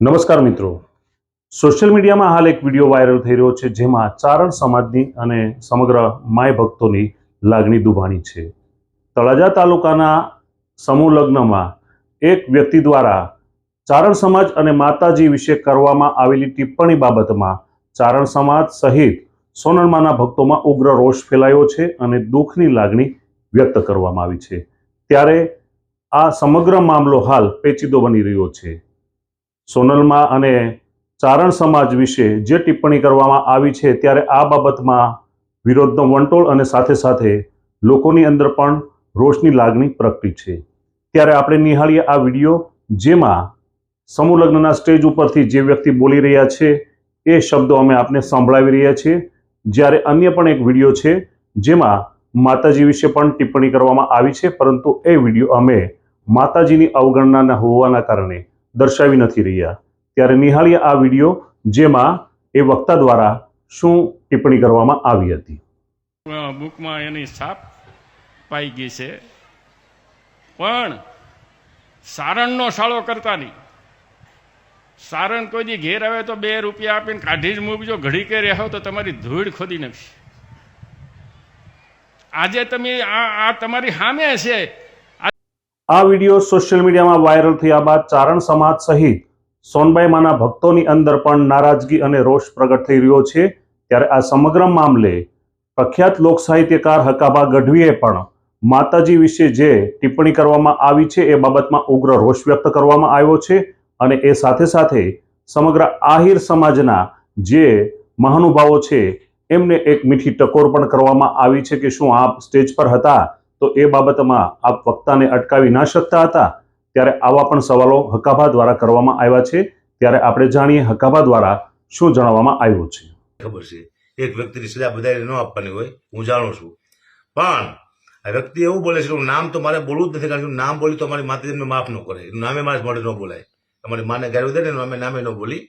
નમસ્કાર મિત્રો. સોશિયલ મીડિયામાં હાલ એક વીડિયો વાયરલ થઈ રહ્યો છે જેમાં ચારણ સમાજની અને સમગ્ર માય ભક્તોની લાગણી દુભાણી છે. તળાજા તાલુકાના સમૂહ લગ્નમાં એક વ્યક્તિ દ્વારા ચારણ સમાજ અને માતાજી વિશે કરવામાં આવેલી ટિપ્પણી બાબતમાં ચારણ સમાજ સહિત સોનલમાના ભક્તોમાં ઉગ્ર રોષ ફેલાયો છે અને દુઃખની લાગણી વ્યક્ત કરવામાં આવી છે. ત્યારે આ સમગ્ર મામલો હાલ પેચીદો બની રહ્યો છે. સોનલમાં અને ચારણ સમાજ વિશે જે ટિપ્પણી કરવામાં આવી છે ત્યારે આ બાબતમાં વિરોધનો વંટોળ અને સાથે સાથે લોકોની અંદર પણ રોષની લાગણી પ્રગટી છે. ત્યારે આપણે નિહાળીએ આ વીડિયો જેમાં સમૂહ લગ્નના સ્ટેજ ઉપરથી જે વ્યક્તિ બોલી રહ્યા છે એ શબ્દો અમે આપને સંભળાવી રહ્યા છીએ. જ્યારે અન્ય પણ એક વીડિયો છે જેમાં માતાજી વિશે પણ ટિપ્પણી કરવામાં આવી છે, પરંતુ એ વીડિયો અમે માતાજીની અવગણના હોવાના કારણે દર્શાવી નથી રહ્યા. ત્યારે નિહાળીએ આ વીડિયો, જેમાં એ વક્તા દ્વારા શું ટિપ્પણી કરવામાં આવી હતી. બુકમાં એની છાપ પાઈ ગઈ છે. પણ સારણનો શાળો કરતા નહીં. સારણ કોઈ ઘેર આવે તો બે રૂપિયા આપીને કાઢી જ મૂકજો. ઘડી કે રહો તો તમારી ધૂળ ખોદી નાખશે. આજે તમે આ આ તમારી સામે છે. આ વીડિયો સોશિયલ મીડિયામાં વાયરલ થયા બાદ ચારણ સમાજ સહિત સોનબાઈમાના ભક્તોની અંદર પણ નારાજગી અને રોષ પ્રગટ થઈ રહ્યો છે. ત્યારે આ સમગ્ર મામલે પ્રખ્યાત લોક સાહિત્યકાર હકાબા ગઢવીએ પણ માતાજી વિશે જે ટિપ્પણી કરવામાં આવી છે એ બાબતમાં ઉગ્ર રોષ વ્યક્ત કરવામાં આવ્યો છે અને એ સાથે સાથે સમગ્ર આહિર સમાજના જે મહાનુભાવો છે એમને એક મીઠી ટકોર પણ કરવામાં આવી છે કે શું આપ સ્ટેજ પર હતા તો એ બાબતમાં આપ વક્તાને અટકાવી ના શકતા હતા? ત્યારે આવા પણ સવાલો હકાભા દ્વારા કરવામાં આવ્યા છે. ત્યારે આપણે જાણીએ હકાભા દ્વારા શું જણાવવામાં આવ્યું છે. ખબર છે. એક વ્યક્તિની સજા બધાને ન આપવાની હોય, હું જાણું છું. પણ આ વ્યક્તિ એવું બોલે છે એનું નામ તો મારે બોલવું જ નથી, કારણ કે નામ બોલી તો મારી માતાજીને માફ ન કરે. એનું નામે મારે મોઢે ન બોલાય. અમારી માને ગાયું દે ને અમે નામે ન બોલી.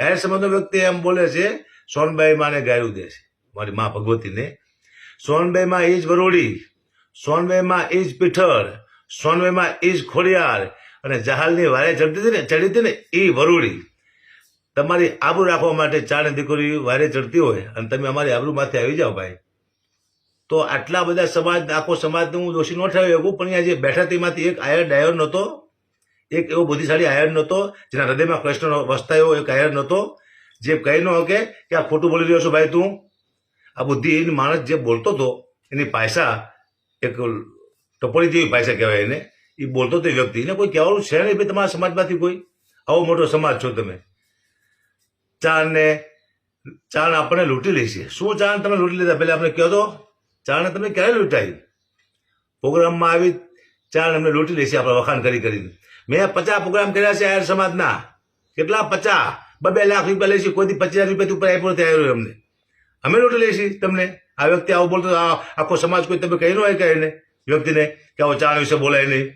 એ સમજનો વ્યક્તિ એમ બોલે છે, સોનબાઈ માને ગાયું દે છે. મારી મા ભગવતીને. સોનભાઈમાં એ જ વરોડી સોનબાઈમાં એ પીઠળ સોનવેમાં એ ખોડિયાર અને જહાલની વારે ચડતી હતી ને, ચડી હતી ને એ વરોડી. તમારી આબરૂ રાખવા માટે ચાર દીકરી વારે ચડતી હોય અને તમે અમારી આબરૂમાંથી આવી જાઓ ભાઈ. તો આટલા બધા સમાજ, આખો સમાજને હું દોષી ન ઠરાવી શકું, પણ અહીંયા જે બેઠા તેમાંથી એક આયર ડાયર નહોતો, એક એવો બુદ્ધિશાળી આયર નહોતો, જેના હૃદયમાં કૃષ્ણ વસતા એવો એક આયર નહોતો, જે કહી ન શકે કે આ ખોટું બોલી રહ્યો છો ભાઈ તું. આ બુદ્ધિહીન માણસ જે બોલતો હતો, એની પાયસા એક ટપોળી જેવી ભાષા કહેવાય એને, એ બોલતો તે વ્યક્તિ. એને કોઈ કહેવાનું છે નહીં, ભાઈ, તમારા સમાજમાંથી કોઈ? આવો મોટો સમાજ છો તમે. ચારને ચાણ આપણને લૂંટી લેશે શું ચાણ તમે લૂંટી લીધા? પહેલાં આપણે કહો તો. ચાણને તમે ક્યારે લૂંટાઈ? પ્રોગ્રામમાં આવી ચાણ અમને લૂંટી લેશે આપણે વખાણ કરી કરીને. મેં પચાસ પ્રોગ્રામ કર્યા છે આયર સમાજના. કેટલા? પચાસ. બે લાખ રૂપિયા લઈશું કોઈથી પચાસ રૂપિયાથી ઉપર આપ્યો નથી આવ્યો અમને અમે લૂંટી લઈશી તમને. આ વ્યક્તિ આવું બોલતો આખો સમાજ કોઈ તમે કહી ન હોય કે એને? વ્યક્તિને કે આવો ચાણ વિશે બોલાય નહીં.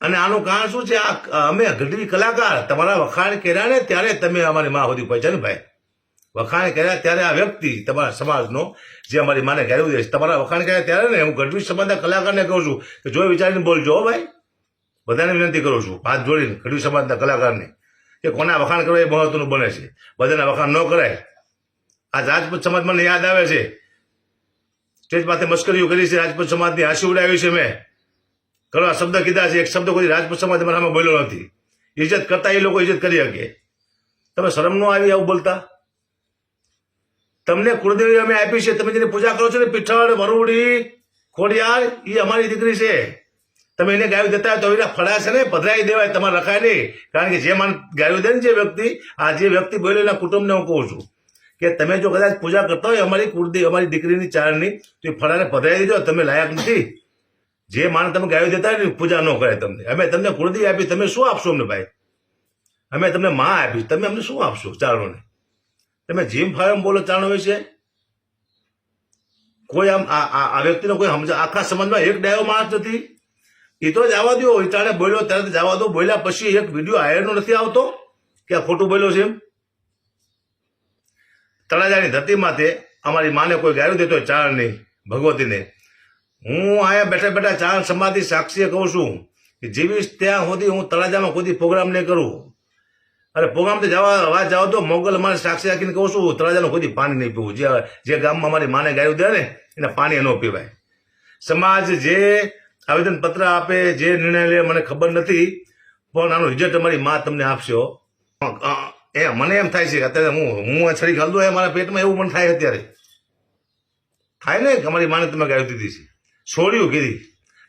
અને આનું કારણ શું છે? આ અમે ગઢવી કલાકાર, તમારા વખાણ કર્યા ને ત્યારે તમે અમારી માં સુધી પહોંચ્યા ને ભાઈ. વખાણ કર્યા ત્યારે આ વ્યક્તિ તમારા સમાજનો, જે અમારી માને ગેરવું છે, તમારા વખાણ કર્યા ત્યારે ને હું ગઢવી સમાજના કલાકારને કહું છું કે જો વિચારીને બોલજો ભાઈ. બધાને વિનંતી કરું છું, હાથ જોડીને ગઢવી સમાજના કલાકારને, કે કોના વખાણ કરવા એ મહત્વનું બને છે. બધાના વખાણ ન કરાય. આ રાજપૂત સમાજ મને યાદ આવે છે. સ્ટેજ માથે મસ્કરીઓ કરી છે, રાજપૂત સમાજની હાસી ઉડાવી છે મેં. ઘણા શબ્દ કીધા છે, એક શબ્દ કોઈ રાજપૂત સમાજ મારા બોલ્યો નથી. ઇજ્જત કરતા એ લોકો ઇજ્જત કરી શકે. તમે શરમ ન આવી આવું બોલતા? તમને કુળદેવી અમે આપી છે, તમે જેની પૂજા કરો છો ને, પીઠળ, વરુડી, ખોડિયાર એ અમારી દીકરી છે. તમે એને ગાયું દેતા તો એના ફળા છે ને પધરાવી દેવાય, તમારે રખાય નહીં. કારણ કે જે માન ગાયું દે ને જે વ્યક્તિ, આ જે વ્યક્તિ બોલ્યો એના કુટુંબને હું કહું છું. કે તમે જો કદાચ પૂજા કરતા હોય અમારી કુર્દી અમારી દીકરીની ચારની તો એ ફળાને પધરાવી દેજો, તમે લાયક નથી. જે માણસ તમે ગાયો દેતા હોય ને, પૂજા ન કરે તમને. અમે તમને કુર્દી આપી, તમે શું આપશો અમને ભાઈ? અમે તમને માં આપી, તમે અમને શું આપશો ચારણોને? તમે જીમ ફાયમ બોલો ચારણો વિશે? કોઈ આમ આ વ્યક્તિનો કોઈ સમજ, આખા સમાજમાં એક ડાયો માણસ નથી. એ તો જવા દો તાણે બોલ્યો, તરત જવા દો બોલ્યા પછી એક વીડિયો આયરનો નથી આવતો? કે આ ખોટું બોલ્યો છે એમ? તળાજાની ધરતી માથે અમારી માને કોઈ ગાયું દેતો ચારણની ભગવતીને. હું અહીંયા બેઠા બેઠા ચાર સમાધિ સાક્ષીએ કહું છું કે જીવીશ ત્યાં સુધી હું તળાજામાં કોઈ પ્રોગ્રામ નહીં કરું. અરે પ્રોગ્રામ તો જવા, અવાજ જાઓ તો મોગલ મારે સાક્ષી રાખીને કહું છું, તળાજાનું કોઈ પાણી નહીં પીવું. જે જે ગામમાં મારી માને ગાયું દે ને, એને પાણી ન પીવાય. સમાજ જે આવેદન પત્ર આપે, જે નિર્ણય લે, મને ખબર નથી, પણ આનો રિઝલ્ટ અમારી મા તમને આપશો એ, મને એમ થાય છે અત્યારે હું હું છરી ખાલ દઉં એ મારા પેટમાં એવું પણ થાય અત્યારે. થાય ને અમારી માને તમે ગાયું દીધી છે. છોડ્યું કીધી.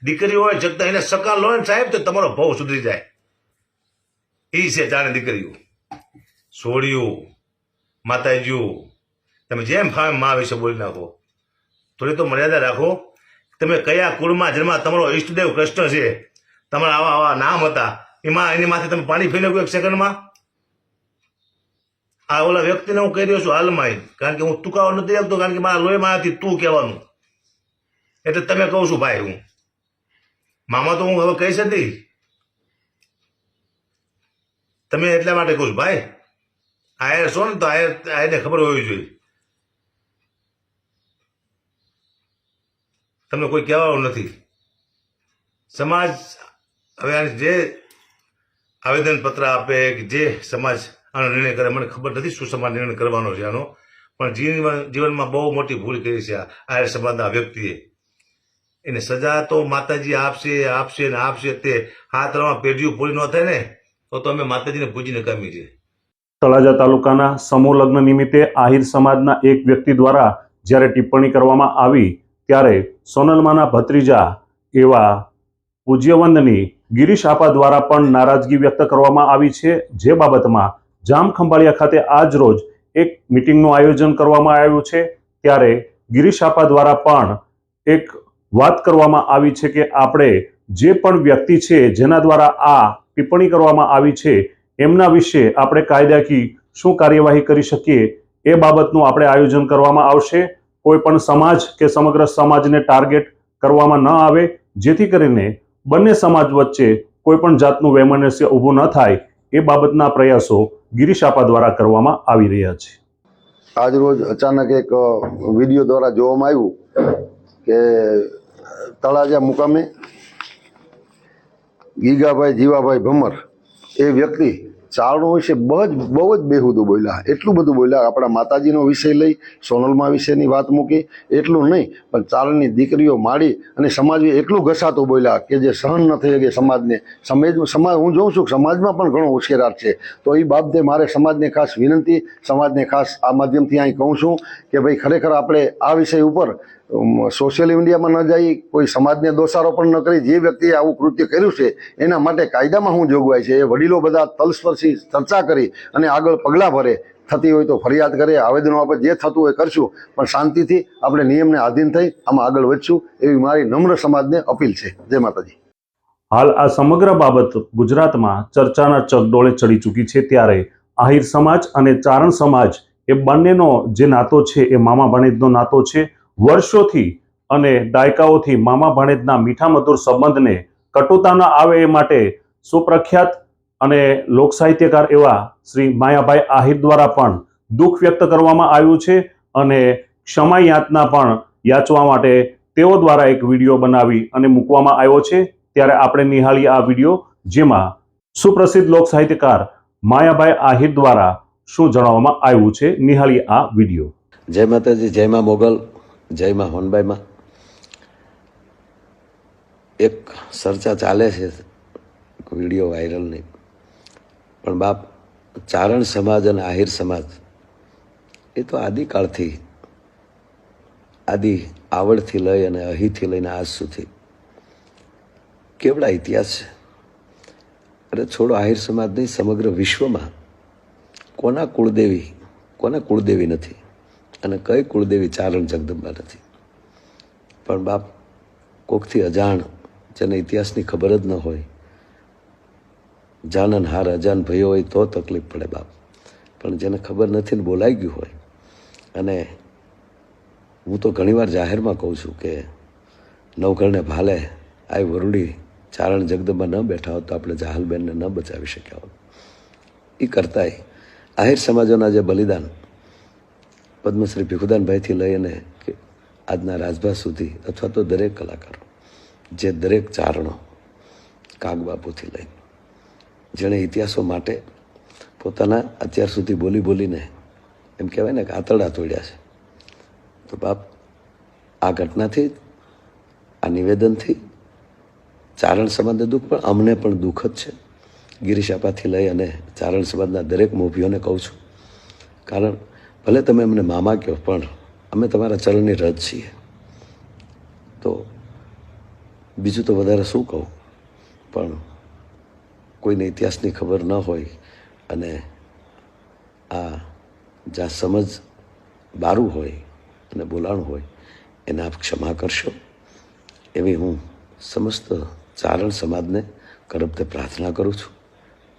દીકરી હોય, જગતા એને સકાલ લો ને સાહેબ, તો તમારો ભાવ સુધરી જાય. એ છે જાણે દીકરીઓ. છોડ્યું, માતાજીઓ, તમે જેમ ફાવે મા વિશે બોલી નાખો. થોડી તો મર્યાદા રાખો. તમે કયા કુળમાં જન્મા, તમારો ઈષ્ટદેવ કૃષ્ણ છે. તમારા આવા આવા નામ હતા. એમાં એની માથે તમે પાણી ફેરવો એક સેકન્ડમાં? આ ઓલા વ્યક્તિને હું કહી રહ્યો છું હાલમાં કારણ કે હું તુકાવો નથી આપતો કારણ કે મારા લોહીમાંથી તું કહેવાનું. એટલે તમે કહું છું ભાઈ હું. મામા તો હું હવે કહી જ તમે એટલા માટે કહું છું, ભાઈ, આયર છો ને તો આયર, આયરને ખબર હોવી જોઈએ. તમને કોઈ કહેવાનું નથી. સમાજ, હવે જે આવેદનપત્ર આપે કે જે સમાજ આનો નિર્ણય કરે. મને ખબર નથી શું સમાજ નિર્ણય કરવાનો છે આનો. પણ જીવન જીવનમાં બહુ મોટી ભૂલ કરી છે આયર સમાજના વ્યક્તિએ. એને સજા તો માતાજી આપશે આપશે ને આપશે તે હાથ રવા પેઢીઓ પૂરી ન થાય ને, તો તો અમે માતાજીને પૂજીને કામી છે તળાજા તાલુકાના સમૂહ લગ્ન નિમિત્તે આહિર સમાજના એક વ્યક્તિ દ્વારા જ્યારે ટિપ્પણી કરવામાં આવી, ત્યારે સોનલમાના ભત્રીજા એવા પૂજ્યવંદની ગિરીશ આપા દ્વારા પણ નારાજગી વ્યક્ત કરવામાં આવી છે. જે બાબતમાં જામ ખંભાળિયા ખાતે આજ રોજ એક મિટિંગનું આયોજન કરવામાં આવ્યું છે. ત્યારે ગિરીશ આપા દ્વારા પણ એક વાત કરવામાં આવી છે કે આપણે જે પણ વ્યક્તિ છે જેના દ્વારા આ ટિપ્પણી કરવામાં આવી છે, એમના વિશે આપણે કાયદાકીય શું કાર્યવાહી કરી શકીએ એ બાબતનું આપણે આયોજન કરવામાં આવશે. કોઈ પણ સમાજ કે સમગ્ર સમાજને ટાર્ગેટ કરવામાં ન આવે, જેથી કરીને બંને સમાજ વચ્ચે કોઈ પણ જાતનું વૈમનસ્ય ઊભું ન થાય. એ બાબતના પ્રયાસો ગિરીશ આપા દ્વારા કરવામાં આવી રહ્યા છે. આજ રોજ અચાનક એક વીડિયો દ્વારા જોવામાં આવ્યું કે તળાજા મુકામે ગીગાભાઈ જીવાભાઈ ભમર એ વ્યક્તિ ચારણો વિશે બહુ જ બહુ જ બેહુદું બોલ્યા. એટલું બધું બોલ્યા. આપણા માતાજીનો વિષય લઈ, સોનલમા વિશેની વાત મૂકી. એટલું નહીં, પણ ચારણની દીકરીઓ માડી અને સમાજ એટલું ઘસાતું બોલ્યા કે જે સહન ન થઈ શકે સમાજને. સમાજ સમાજ હું જોઉં છું સમાજમાં પણ ઘણો ઉશ્કેરાટ છે. તો એ બાબતે મારે સમાજને ખાસ વિનંતી, સમાજને ખાસ આ માધ્યમથી અહીં કહું છું કે ભાઈ, ખરેખર આપણે આ વિષય ઉપર સોશિયલ મીડિયામાં ન જઈ, કોઈ સમાજને દોષારોપણ પણ ન કરી, જે વ્યક્તિએ આવું કૃત્ય કર્યું છે, એના માટે કાયદામાં શું જોગવાઈ છે. એ વડીલો બધા તલસ્પર્શી ચર્ચા કરી અને આગળ પગલાં ભરે. થતી હોય તો ફરિયાદ કરે આવેદનો આપણે જે થતું હોય કરશું. પણ શાંતિથી આપણે નિયમને આધીન થઈ આમાં આગળ વધશું એવી મારી નમ્ર સમાજને અપીલ છે. જય માતાજી. હાલ આ સમગ્ર બાબત ગુજરાતમાં ચર્ચાના ચકડોળે ચડી ચૂકી છે. ત્યારે આહિર સમાજ અને ચારણ સમાજ એ બંનેનો જે નાતો છે એ મામા ભાણેજનો નાતો છે. વર્ષોથી અને દાયકાઓથી મામા ભાણેજના મીઠા મધુર સંબંધને કટુતાના આવે એ માટે સુપ્રખ્યાત અને લોક સાહિત્યકાર એવા શ્રી માયાભાઈ આહિર દ્વારા પણ દુઃખ વ્યક્ત કરવામાં આવ્યું છે અને ક્ષમા યાતના પણ યાચવા માટે તેઓ દ્વારા એક વીડિયો બનાવી અને મૂકવામાં આવ્યો છે. ત્યારે આપણે નિહાળીએ આ વીડિયો, જેમાં સુપ્રસિદ્ધ લોક સાહિત્યકાર માયાભાઈ આહિર દ્વારા શું જણાવવામાં આવ્યું છે. નિહાળીએ આ વીડિયો. જય માતાજી, જય માં મોગલ, જય માં હોનબાઈમાં એક ચર્ચા ચાલે છે, વીડિયો વાયરલ નહીં પણ બાપ, ચારણ સમાજ અને આહિર સમાજ, એ તો આદિકાળથી, આદિ આવડથી લઈ અને અહીંથી લઈને આજ સુધી કેવડા ઇતિહાસ છે? અરે છોડો, આહિર સમાજ નહીં, સમગ્ર વિશ્વમાં કોના કુળદેવી કોના કુળદેવી નથી અને કઈ કુળદેવી ચારણ જગદંબા નથી? પણ બાપ, કોકથી અજાણ, જેને ઇતિહાસની ખબર જ ન હોય જાનન હાર અજાન ભયો હોય તો તકલીફ પડે બાપ. પણ જેને ખબર નથી ને બોલાઈ ગયું હોય, અને હું તો ઘણીવાર જાહેરમાં કહું છું કે નવઘરને ભાલે આ વરુડી ચારણ જગદમાં ન બેઠા હોત તો આપણે જાહલબેનને ન બચાવી શક્યા હોત. એ કરતાંય આહિર સમાજોના જે બલિદાન પદ્મશ્રી ભીખુદાનભાઈથી લઈ અને આજના રાજભા સુધી અથવા તો દરેક કલાકારો, જે દરેક ચારણો કાગબાપુથી લઈ. જેણે ઇતિહાસો માટે પોતાના અત્યાર સુધી બોલી બોલીને એમ કહેવાય ને કે આતરડા તોડ્યા છે. તો બાપ, આ ઘટનાથી, આ નિવેદનથી ચારણ સમાજને દુઃખ પણ, અમને પણ દુઃખ જ છે. ગિરીશ આપાથી લઈ અને ચારણ સમાજના દરેક મોભીઓને કહું છું. કારણ, ભલે તમે અમને મામા કહો, પણ અમે તમારા ચરણની રજ છીએ. તો બીજું તો વધારે શું કહું? પણ કોઈને ઇતિહાસની ખબર ન હોય અને આ જ્યાં સમજ બારું હોય અને બોલાણું હોય, એને આપ ક્ષમા કરશો. એવી હું સમસ્ત ચારણ સમાજને કરબતે પ્રાર્થના કરું છું.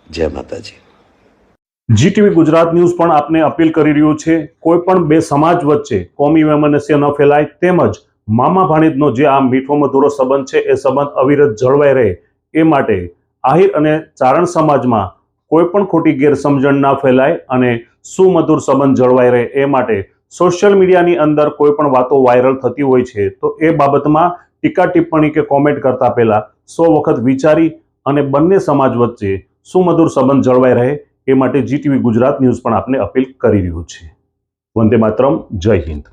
જય માતાજી. જીટીવી ગુજરાત ન્યૂઝ પણ આપને અપીલ કરી રહ્યું છે, કોઈ પણ બે સમાજ વચ્ચે કોમી વેમનસ્ય ન ફેલાય, તેમજ મામા ભાણેજનો જે આ મીઠો મધુરો સંબંધ છે, એ સંબંધ અવિરત જળવાઈ રહે, એ માટે આહિર અને ચારણ સમાજમાં કોઈ પણ ખોટી ગેરસમજણ ના ફેલાય અને સુમધુર સંબંધ જળવાઈ રહે એ માટે સોશિયલ મીડિયાની અંદર કોઈ પણ વાતો વાયરલ થતી હોય છે, તો એ બાબતમાં ટીકા ટિપ્પણી કે કોમેન્ટ કરતા પહેલા સો વખત વિચારી અને બંને સમાજ વચ્ચે સુમધુર સંબંધ જળવાઈ રહે એ માટે જીટીવી ગુજરાત ન્યૂઝ પણ આપને અપીલ કરી રહ્યું છે. વંદે માતરમ, જય હિન્દ.